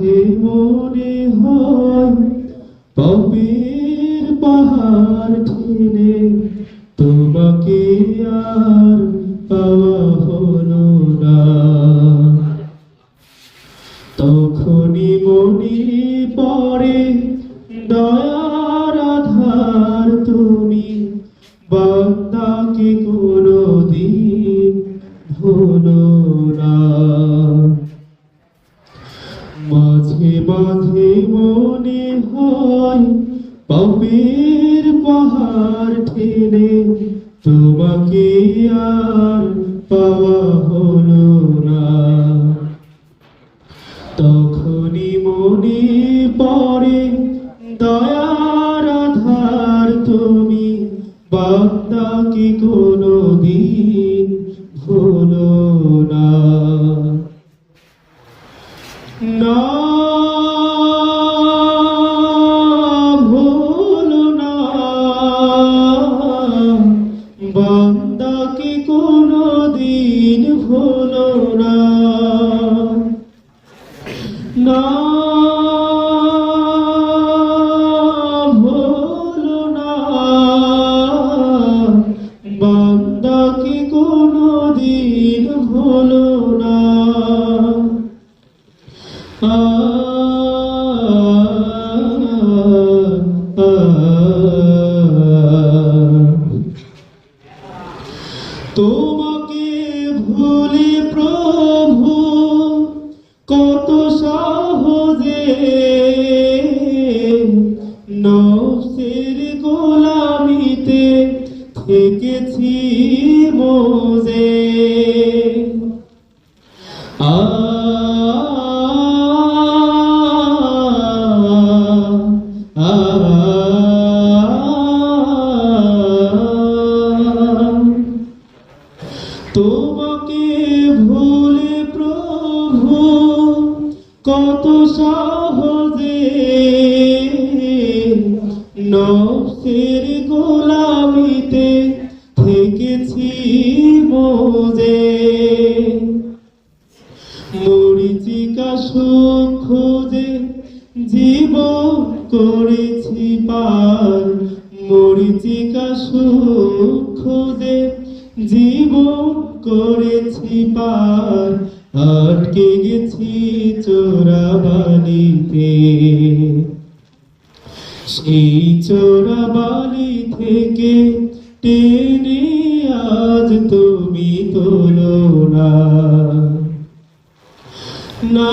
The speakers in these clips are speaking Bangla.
মাঝে মনে হয় পপের পাহাড় ঠেলে তোমাকে আর মাঝে মাঝে মনে হয় পাপের পাহাড় ঠেলে তোমাকে আর পাওয়া হলো না। তখনই মনে পড়ে দয়ার আধার তুমি কি কোনো দিন ভুলো না। না ভুলো না বান্দাকে কোনো দিন ভুলো না। তোমাকে ভুলে প্রভু কত সহজে নফসের গোলামিতে থেকেছি মোজে। তোমাকে ভুলে প্রভু, কত সহজে নফসের গোলামিতে থেকেছি মোজে মরিচিকা সুখ খোঁজে জীব করেছি পার। মরিচিকা সুখ খোঁজে জীব করেছি পার, আটকে গেছি চোরাবালিতে। সেই চোরা চোরাবালি থেকে টেনে আজ তুমি তোলো না। না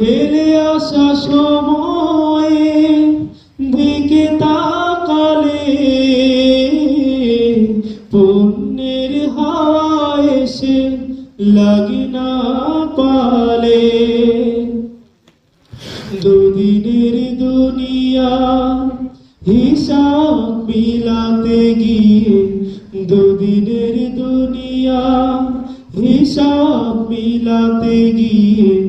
ফেলে আসা সময়ে দিকে তাকালে পুণ্যের হাওয়া এসে লাগে না পালে। দুদিনের দুনিয়া হিসাব মিলাতে গিয়ে দুদিনের দুনিয়া হিসাব মিলাতে গিয়ে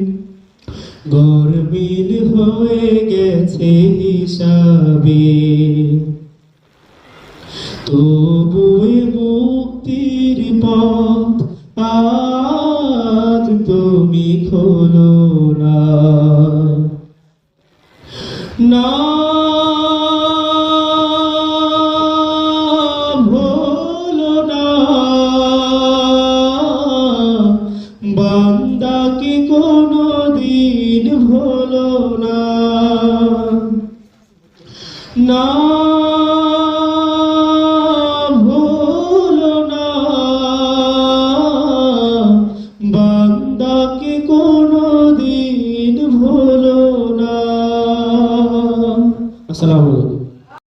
গরমিল হয়ে গেছে হিসাবে। তবুই না